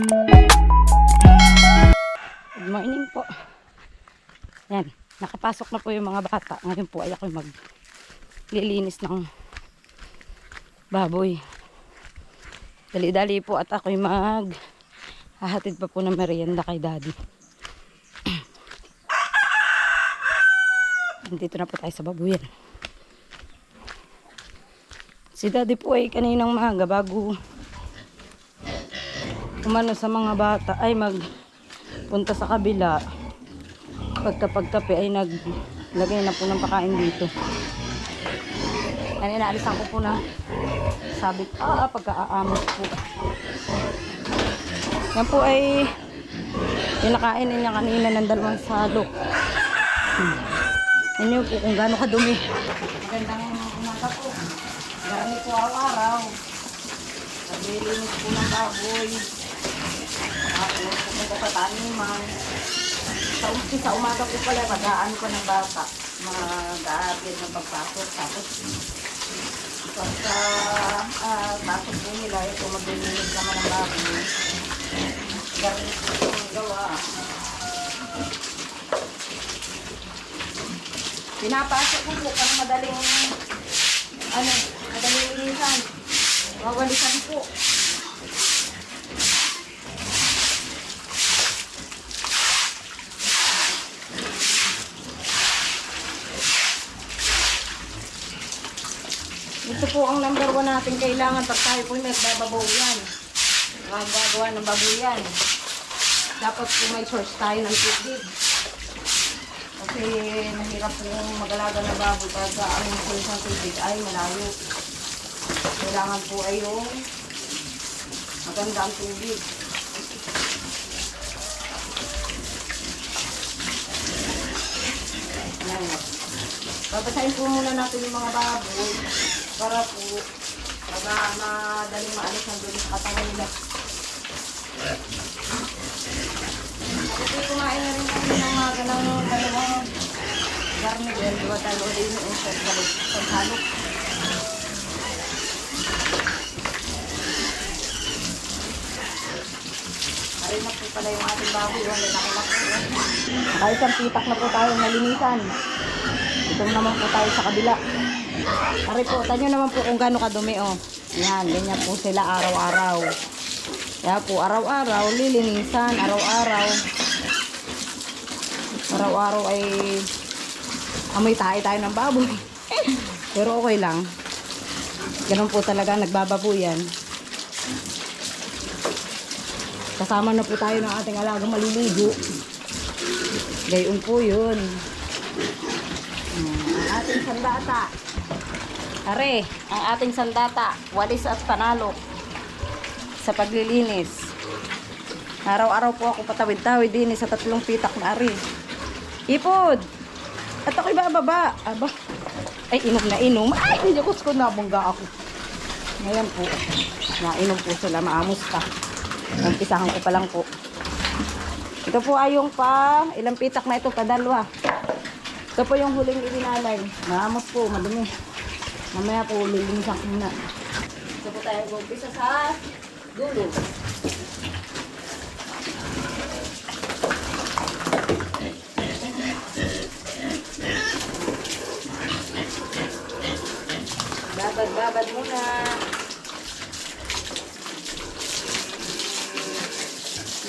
Good morning po. Yan, nakapasok na po yung mga bata. Ngayon po ay ako maglilinis ng baboy. Dali-dali po at ako'y mag hahatid pa po ng merienda kay daddy. Nandito na po tayo sa babuyan. Si daddy po ay kaninang maga bago umano sa mga bata ay mag punta sa kabila. Pagkapagkape ay naglagay na po ng pakain dito. Yan inaalisan ko po na sabit ah pagkaaamos po. Yan po ay pinakain niya kanina ng dalawang salok. Hmm. yan yun po kung gaano kadumi? Magandang umaga po. Marami po araw-araw naglilinis po ng baboy tapos pupunta sa. Sa umaga ko pala, mag-aano ko ng bata. Mag-aabid ng pagpasok. Tapos, pagka uh, pasok po nila, ito maglilinis naman ng baboy. Garnis ko yung gawa. Pinapasok ko po para madaling, ano, madaling linisan. Wawalisan po. Ito po ang number one natin kailangan pag tayo po nagbababaw yan. Magagawa ng babuyan. Dapat po may source tayo ng tubig. Kasi mahirap po mag-alaga ng baboy pag ang source ng tubig ay malayo. Kailangan po ay yung maganda ang tubig. Babasahin po muna natin yung mga baboy para po para madaling maalis ang dulo sa katawan nila. Kasi kumain na rin kami ng mga ganang dalawang garnigel, diba dalawa din yung sa balot, sa salok. Ayun na po pala yung ating baboy, yung lalaki na po. Kahit isang pitak na po tayo nalinisan. Ito naman po tayo sa kabila. Pare po, tanyo naman po kung gaano kadumi oh. Yan, ganyan po sila araw-araw. Kaya po, araw-araw, lilinisan, araw-araw. Araw-araw ay amoy tayo tayo ng baboy. Pero okay lang. Ganun po talaga nagbababoyan. Kasama na po tayo ng ating alagang maliligo. Gayon po yun. Ang ating sandata. Are, ang ating sandata, walis at panalo sa paglilinis. Araw-araw po ako patawid-tawid din sa tatlong pitak na ari. Ipod! At ako'y bababa. Aba. Ay, inom na inom. Ay, hindi ko ko nabungga ako. Ngayon po, nainom po sila. Maamos pa. Umpisahan ko pa lang po. Ito po ay yung pa, ilang pitak na ito, padalwa. Ito po yung huling ilinalay. Maamos po, madumi. Mamaya po, lilinisan ko muna. Ito po tayo umpisa sa dulo. Babad-babad muna.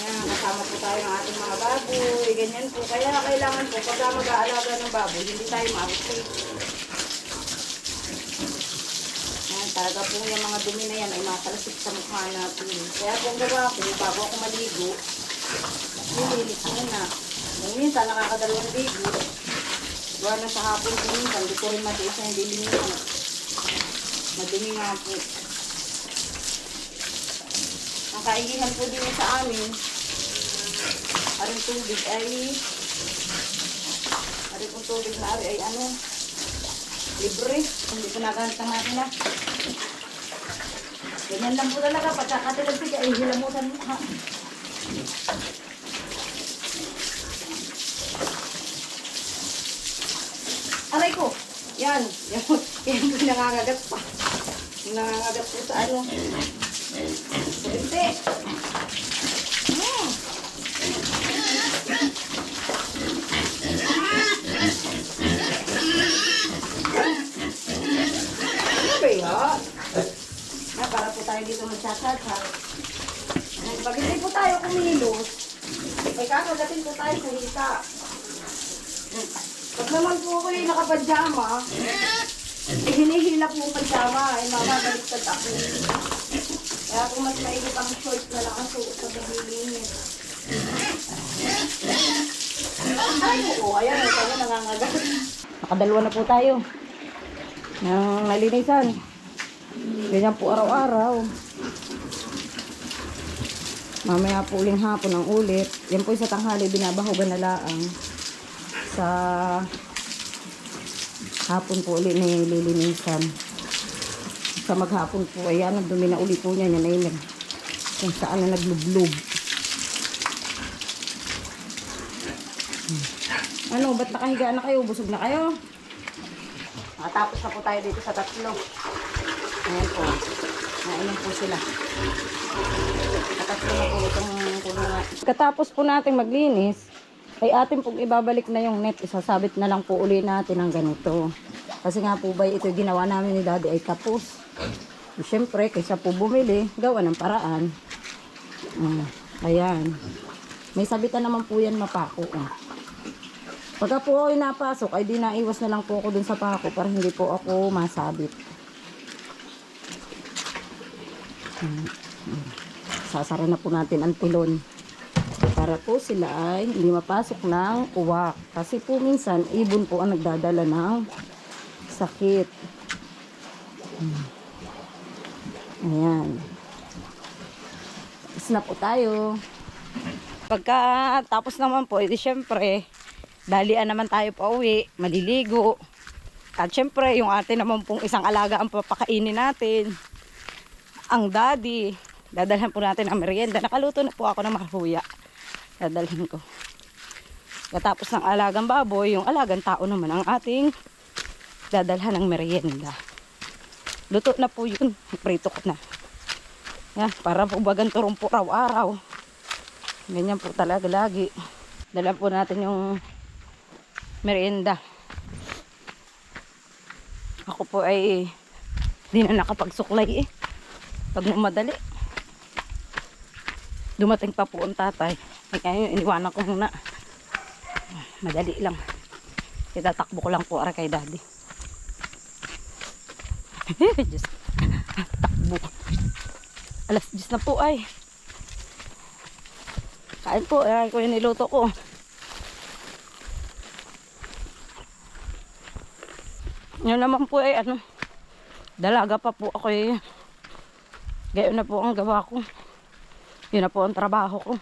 Yan, kasama po tayo ng ating mga baboy. Ganyan po. Kaya kailangan po, pagka mag-aalaga ng baboy, hindi tayo ma-update. Yan, po yung mga dumi na yan ay matalasik sa mukha natin. Kaya ang gawa ko, bago ako maligo, nililis muna. Nung minsan, nakakadalawang ligo. Gawa na sa hapon po minsan, hindi ko rin matiis na hindi linisan. Madumi nga po. Ang kaigihan po din sa amin, aring tubig ay, aring tubig na ay ano, libre. Hindi ko nagamit ang makina. Ganyan lang po talaga. Pagkakatilagsig ay hilamutan mo. Ha? Aray ko. Yan. Yan. Yan po nangangagat pa. Nangangagat po sa ano. Sa tayo dito magsasatsang. Pagdating po tayo kumilos, ay kakagating po tayo sa hita. Pag naman po ako yung nakapadyama, eh, hinihila po yung padyama, ay mamabaliktad ako. Kaya kung mas maigit ang short na lang ang suot sa pagbilinit. Ay, oo, ayan, ito na nangangagat. Nakadalwa na po tayo ng malinisan. Ganyan po araw-araw. Mamaya po uling hapon ang ulit. Yan po sa tanghali, binabahugan na laang. Sa hapon po ulit nililinisan. Sa maghapon po, ayan, ang dumi na uli po niya. Yan ay nag, kung saan na naglublub. Hmm. Ano, ba't nakahiga na kayo? Busog na kayo? Nakatapos na po tayo dito sa tatlo. Ayan po. Nainom po sila. Katatlo po itong kulungan. Katapos po natin maglinis, ay atin pong ibabalik na yung net. Isasabit na lang po uli natin ng ganito. Kasi nga po ba ito ginawa namin ni daddy ay tapos. E, Siyempre, kaysa po bumili, gawa ng paraan. Ah, ayan. May sabitan naman po yan mapako. Ah. Pagka po ako napasok, ay di naiwas na lang po ako dun sa pako para hindi po ako masabit. Hmm, hmm. Sasara na po natin ang tilon. Para po sila ay hindi mapasok ng uwak. Kasi po minsan, ibon po ang nagdadala ng sakit. Hmm. Ayan. Tapos na po tayo. Pagka tapos naman po, edi syempre, dalian naman tayo pa uwi, maliligo. At syempre, yung ate naman pong isang alaga ang papakainin natin. Ang daddy, dadalhan po natin ang merienda. Nakaluto na po ako ng mahuya. Dadalhin ko. Katapos ng alagang baboy, yung alagang tao naman ang ating dadalhan ng merienda. Luto na po yun. Prito ko na. Yan, para po bagang turong po araw-araw. Ganyan po talaga lagi. Dala po natin yung merienda. Ako po ay di na nakapagsuklay eh. Pag mamadali. Dumating pa po ang tatay. Yun, iniwanan ko muna. Madali lang. Itatakbo ko lang po ara kay daddy. Diyos. Takbo. Alas 10 na po ay. Kain po. Ayan ko yung niluto ko. Yun naman po ay ano. Dalaga pa po ako eh. Gayon na po ang gawa ko. Yun na po ang trabaho ko.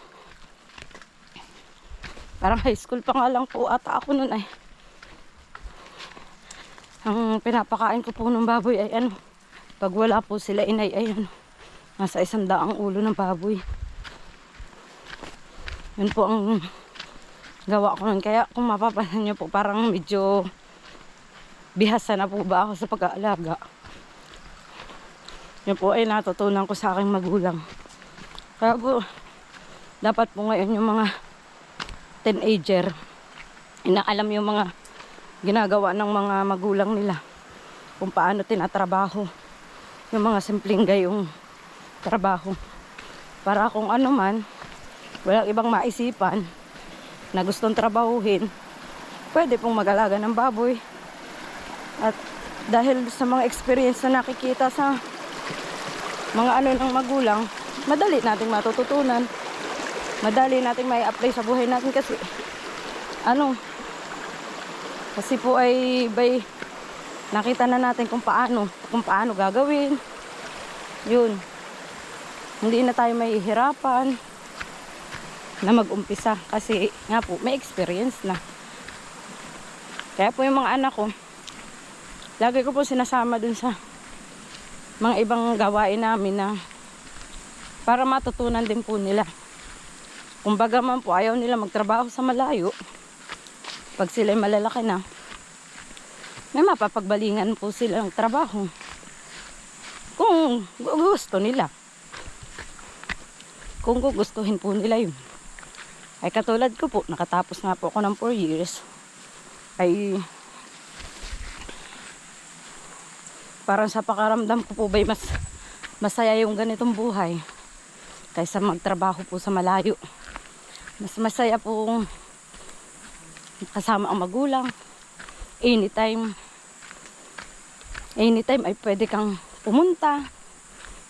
Parang high school pa nga lang po ata ako nun ay. Ang pinapakain ko po ng baboy ay ano. Pag wala po sila inay ay ano. Nasa isang daang ulo ng baboy. Yun po ang gawa ko nun. Kaya kung mapapansin nyo po parang medyo bihasa na po ba ako sa pag-aalaga. Yun po ay natutunan ko sa aking magulang. Kaya po, dapat po ngayon yung mga teenager, inaalam yung mga ginagawa ng mga magulang nila kung paano tinatrabaho yung mga simpleng gayong trabaho. Para kung ano man, walang ibang maisipan na gustong trabahuhin, pwede pong mag-alaga ng baboy. At dahil sa mga experience na nakikita sa mga ano ng magulang, madali nating matututunan. Madali nating may apply sa buhay natin kasi ano kasi po ay by nakita na natin kung paano kung paano gagawin. Yun. Hindi na tayo may hirapan na mag-umpisa kasi nga po may experience na. Kaya po yung mga anak ko lagi ko po sinasama dun sa mga ibang gawain namin na para matutunan din po nila. Kumbaga man po ayaw nila magtrabaho sa malayo. Pag sila malalaki na may mapapagbalingan po sila ng trabaho. Kung gusto nila. Kung gugustuhin po nila yun. Ay katulad ko po nakatapos nga po ako ng 4 years ay parang sa pakaramdam ko po ba mas masaya yung ganitong buhay kaysa magtrabaho po sa malayo. Mas masaya po kasama ang magulang. Anytime, anytime ay pwede kang pumunta.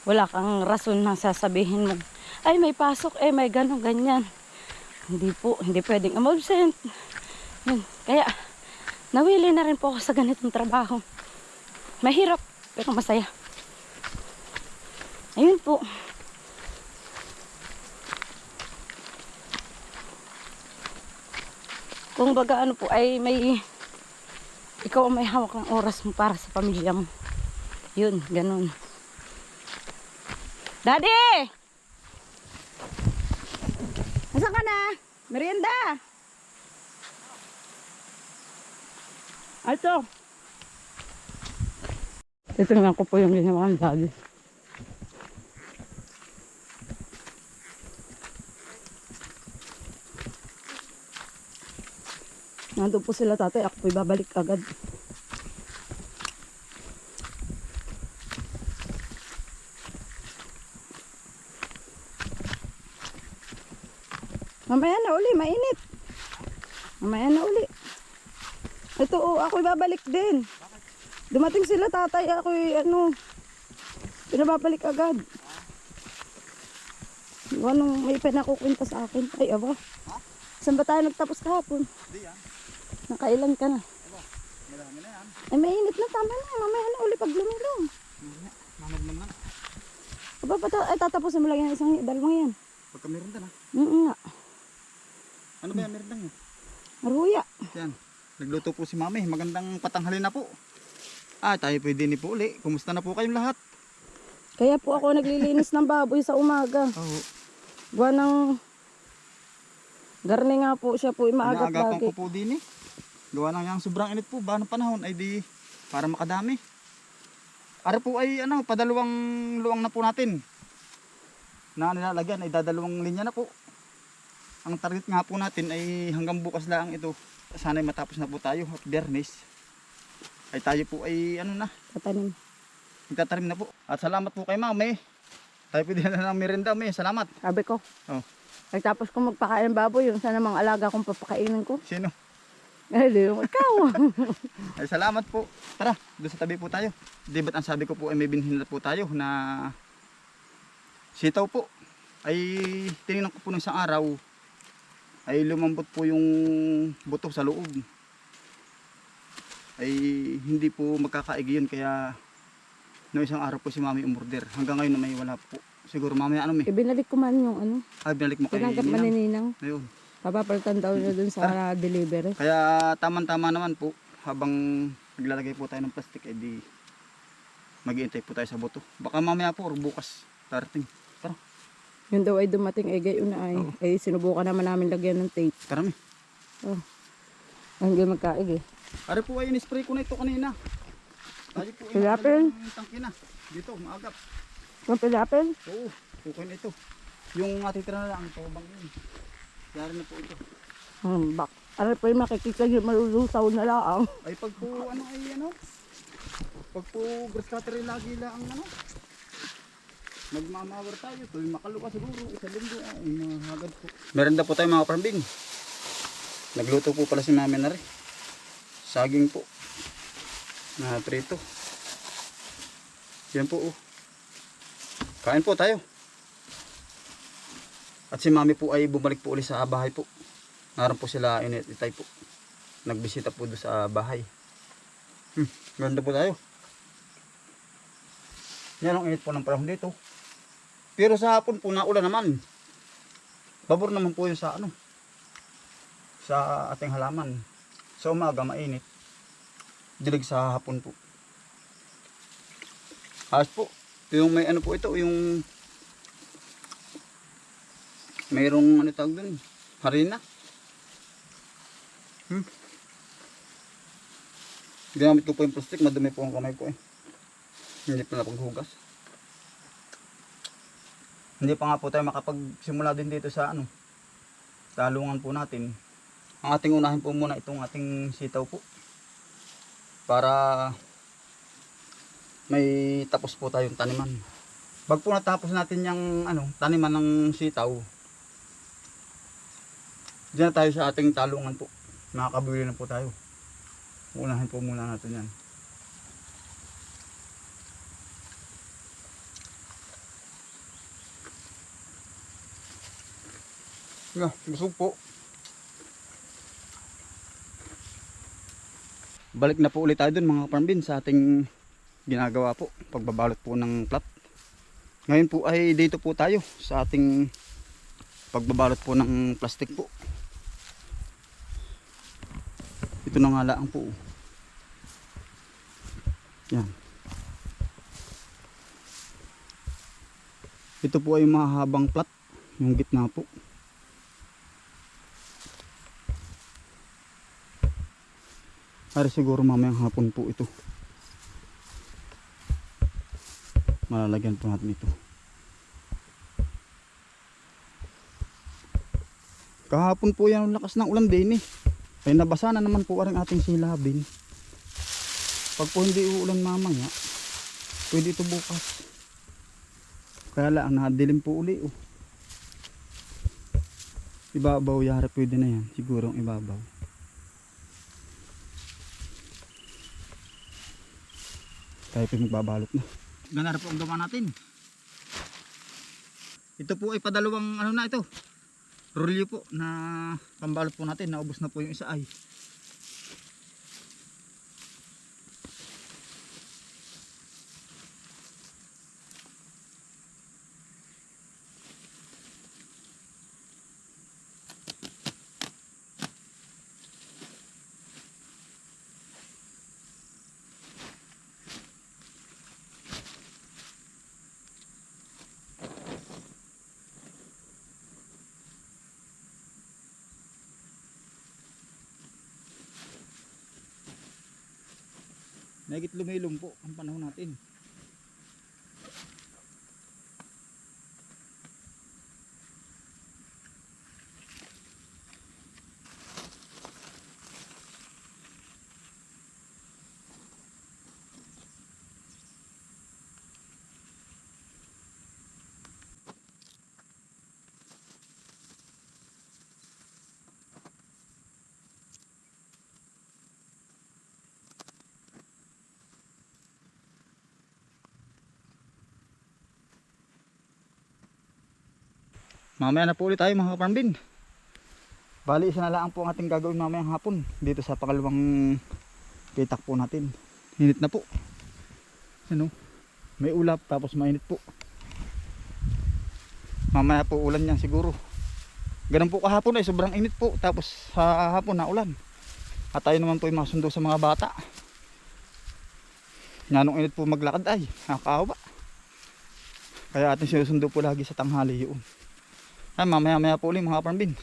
Wala kang rason na sasabihin mo, ay may pasok, eh may gano'n, ganyan. Hindi po, hindi pwedeng umabsent. Yun. Kaya, nawili na rin po ako sa ganitong trabaho. Mahirap, pero masaya. Ayun po. Kung baga ano po ay may ikaw may hawak ng oras mo para sa pamilya mo. Yun, ganun. Daddy! Nasaan ka na? Merienda! Ito. Titingnan ko po yung ginawa ng daddy. Nandun po sila tatay. Ako po'y babalik agad. Mamaya na uli, mainit. Mamaya na uli. Ito oh, ako'y babalik din. Dumating sila tatay, ako'y ano, pinababalik agad. Anong may pinakukwenta sa akin? Ay, aba. Saan ba tayo nagtapos kahapon? Hindi yan. Nakailan ka na? Marami na yan. Ay, mainit na. Tama na. Mamaya na uli pag lumilong. Mamagman na. Aba, pata, ay, tatapusin mo lang yung isang dalawang yan. Pagka meron na. Oo nga. Ano ba yan meron nyo? Maruya. Yan. Nagluto po si mami. Magandang patanghali na po. Ah, tayo pwede ni po uli. Kumusta na po kayong lahat? Kaya po ako naglilinis ng baboy sa umaga. Oo. Buwan ng... Garni nga po siya po imaagat lagi. ko po din eh. Gawa lang yung sobrang init po. Ba ng panahon ay di para makadami. Ara po ay ano, padalawang luwang na po natin. Na nilalagyan ay dadalawang linya na po. Ang target nga po natin ay hanggang bukas lang ito. Sana'y matapos na po tayo at biyernes. Ay tayo po ay ano na, Tatanim. magtatanim na po. At salamat po kay mami. Tayo pwede na ng merenda may. Salamat. Sabi ko. Oh. Pagtapos ko magpakain ng baboy, yung sana mga alaga kong papakainin ko. Sino? Eh, di yung ikaw. Ay salamat po. Tara, doon sa tabi po tayo. Di ba't ang sabi ko po ay may binhin na po tayo na sitaw po. Ay tinignan ko po ng isang araw ay lumambot po yung buto sa loob. Ay hindi po magkakaigi yun kaya no isang araw po si mami umorder. Hanggang ngayon na may wala po. Siguro mamaya ano may. Ibinalik ko man yung ano. Ay binalik mo kay Tinanggap man ni Ninang. Ninang. Ayun. Papapalitan daw niya dun sa delivery. Kaya tamang-tama naman po habang naglalagay po tayo ng plastic eh di mag-iintay po tayo sa buto. Baka mamaya po or bukas darating. Tara, Yun daw ay dumating ay gayon na ay. Eh, sinubukan naman namin lagyan ng tape. tara mi. Oh. Hindi magkaig eh. Ari po ay in-spray ko na ito kanina. Tayo po ay Pilapil? ng tangke na. Dito, maagap. Kung pilapil? Oo, okay na ito. Yung atitira na lang, ito bang yun. Yari na po ito. Hmm, bak. Aray pa yung makikita yung malulusaw na lang. Ay pag po ano ay ano. Pag po grass cutter ay lagi lang ang ano. Magmamawar tayo. Tuloy makaluka siguro. Isa linggo. Ay mahagad po. Merenda po tayo mga parambing. Nagluto po pala si mami na rin. Saging po. Na prito. Yan po oh. Kain po tayo. At si mami po ay bumalik po ulit sa bahay po. Naroon po sila init itay po. Nagbisita po doon sa bahay. Hmm, ganda po tayo. Yan ang init po ng panahon dito. Pero sa hapon po naulan naman. Babor naman po yun sa ano. Sa ating halaman. Sa umaga mainit. Dilig sa hapon po. Ayos po. Yung may ano po ito, yung mayroong ano tawag doon, harina. Hmm. Ginamit ko po yung plastic, madumi po ang kamay ko eh. Hindi pa napaghugas. Hindi pa nga po tayo makapagsimula din dito sa ano, talungan po natin. Ang ating unahin po muna itong ating sitaw po. Para may tapos po tayong taniman. Pag po natapos natin yung ano, taniman ng sitaw, diyan tayo sa ating talungan po. Makakabili na po tayo. Unahin po muna natin yan. Yeah, busog po. Balik na po ulit tayo dun mga farmbin sa ating ginagawa po. Pagbabalot po ng plat. Ngayon po ay dito po tayo sa ating pagbabalot po ng plastic po. Ito na nga lang po. Yan. Ito po ay mahabang plat. Yung gitna po. Para siguro mamayang hapon po ito. Malalagyan po natin ito. Kahapon po yan lakas ng ulan din eh. Ay nabasa na naman po ang ating silabin. Pag po hindi uulan mamaya, pwede ito bukas. Kaya lang, nadilim po uli oh. Ibabaw yara pwede na yan. Siguro ang ibabaw. Tayo po magbabalot na. Ganar po ang gawa natin. Ito po ay padalawang ano na ito. Rolyo po na pambalot po natin. Naubos na po yung isa ay. Nagit lumilong po ang panahon natin. Mamaya na po ulit tayo mga kaparmbin. Bali, isa na lang po ang ating gagawin mamayang hapon dito sa pangalawang pitak po natin. Hinit na po. Ano? May ulap tapos mainit po. Mamaya po ulan yan siguro. Ganun po kahapon ay sobrang init po tapos sa hapon na ulan. At tayo naman po ay masundo sa mga bata. Nyanong init po maglakad ay nakakawa. Kaya atin sinusundo po lagi sa tanghali yun. Ay, mamaya maya po ulit mga kaparambin.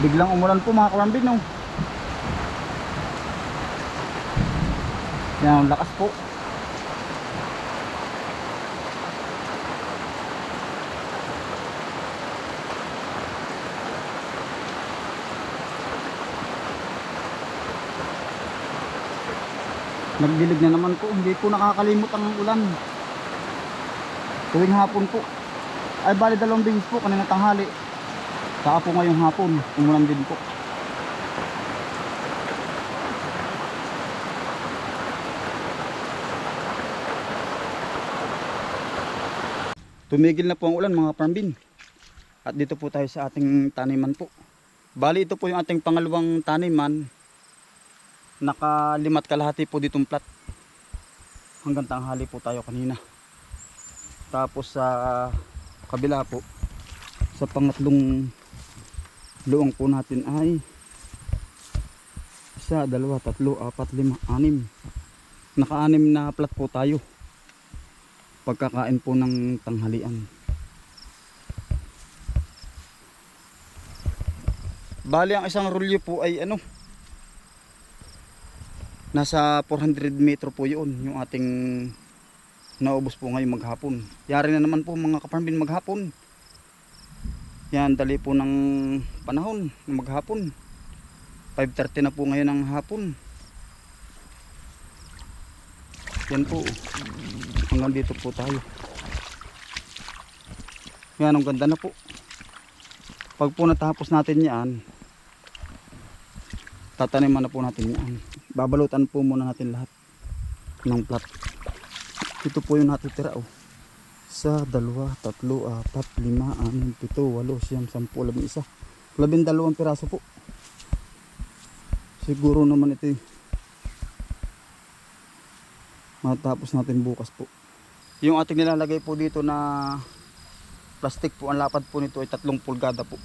Biglang umulan po mga kaparambin no. Yan, lakas po. Nagdilig na naman po, hindi po nakakalimot ang ulan. Tuwing hapon po. Ay bali dalawang beses po kanina tanghali. Saka po ngayong hapon, umulan din po. Tumigil na po ang ulan mga farmbin. At dito po tayo sa ating taniman po. Bali ito po yung ating pangalawang taniman. Nakalimat kalahati po ditong plat. Hanggang tanghali po tayo kanina. Tapos sa kabila po sa pangatlong luang po natin ay isa, dalawa, tatlo, apat, lima, anim. Naka-anim na plat po tayo. Pagkakain po ng tanghalian. Bali ang isang rolyo po ay ano nasa 400 metro po yun yung ating naubos po ngayon maghapon yari na naman po mga kaparmbin maghapon yan dali po ng panahon maghapon 5.30 na po ngayon ng hapon Yan po. Hanggang dito po tayo. Yan, ang ganda na po. Pag po natapos natin yan, tataniman na po natin yan. Babalutan po muna natin lahat ng plat. Ito po yung natitira oh. Sa dalawa, tatlo, apat, lima, anim, pito, walo, siyam, sampu, labing isa. Labing dalawang piraso po. Siguro naman ito yung matapos natin bukas po. Yung ating nilalagay po dito na plastic po, ang lapad po nito ay tatlong pulgada po.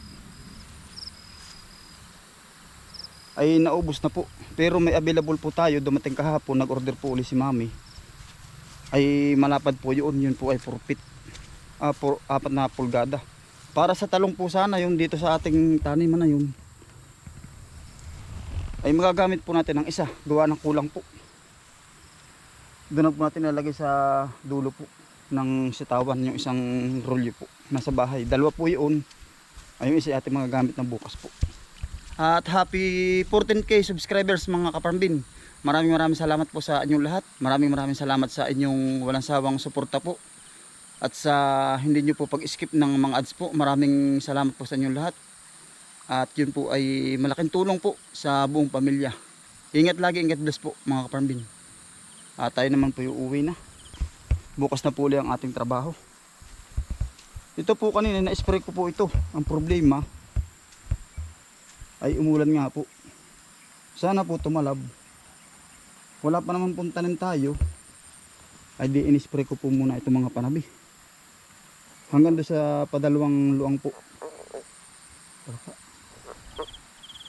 Ay naubos na po. Pero may available po tayo, dumating kahapon, nag-order po uli si mami. Ay malapad po yun, yun po ay 4 feet. Ah, apat na pulgada. Para sa talong po sana yung dito sa ating taniman na yun. Ay magagamit po natin ng isa, gawa ng kulang po. Doon po natin nalagay sa dulo po ng sitawan yung isang rolyo po nasa bahay. Dalawa po yun. Ayun isa ating mga gamit na bukas po. At happy 14k subscribers mga kaparmbin. Maraming maraming salamat po sa inyong lahat. Maraming maraming salamat sa inyong walang sawang suporta po. At sa hindi nyo po pag-skip ng mga ads po. Maraming salamat po sa inyong lahat. At yun po ay malaking tulong po sa buong pamilya. Ingat lagi, ingat bless po mga kaparmbin. At tayo naman po yung uwi na. Bukas na po ulit ang ating trabaho. Ito po kanina na-spray ko po ito. Ang problema ay umulan nga po. Sana po tumalab. Wala pa naman puntanin tayo. Ay di in-spray ko po muna itong mga panabi. Hanggang doon sa padalawang luang po.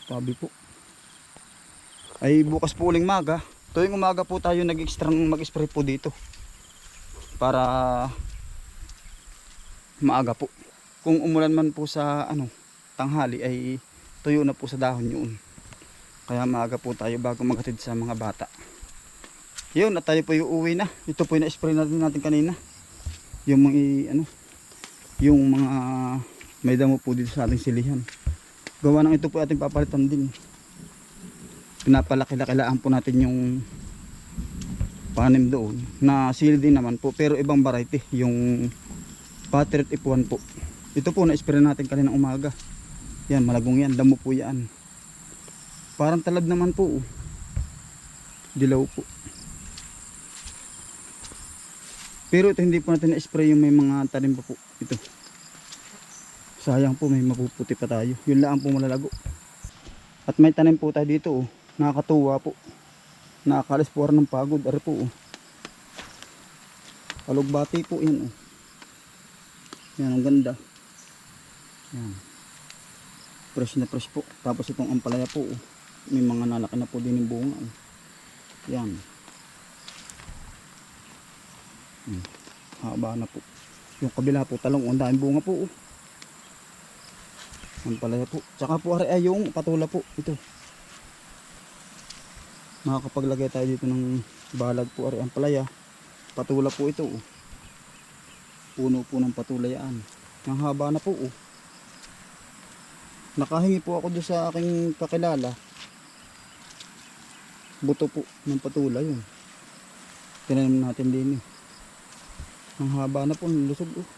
Tabi po. Ay bukas po uling maga. Tuwing umaga po tayo nag-extra mag-spray po dito. Para maaga po. Kung umulan man po sa ano, tanghali ay tuyo na po sa dahon yun. Kaya maaga po tayo bago maghatid sa mga bata. Yun, at tayo po yung uwi na. Ito po yung na-spray natin natin kanina. Yung mga ano, yung mga may damo po dito sa ating silihan. Gawa ng ito po ating papalitan din. Pinapalaki-lakilaan po natin yung panim doon na sili din naman po pero ibang variety yung Patriot F1 po ito po na-spray natin kanina umaga yan malagong yan damo po yan. Parang talab naman po oh. dilaw po. Pero ito hindi po natin na-spray yung may mga tanim pa po. Ito. Sayang po may mapuputi pa tayo. Yun lang po malalago. At may tanim po tayo dito oh. nakakatuwa po. Nakakalis po ng pagod. Ari po oh. kalugbati po yan oh. yan ang ganda. Yan fresh na fresh po tapos itong ampalaya po oh. may mga nalaki na po din yung bunga oh. yan hmm. haba na po yung kabila po talong ang daming bunga po oh. ampalaya po tsaka po ay yung patula po ito makakapaglagay tayo dito ng balag po ari ang palaya patula po ito oh. puno po ng patulayaan ang haba na po oh. Nakahingi po ako doon sa aking kakilala. Buto po ng patula yun. Tinanim natin din eh ang haba na po lusog oh.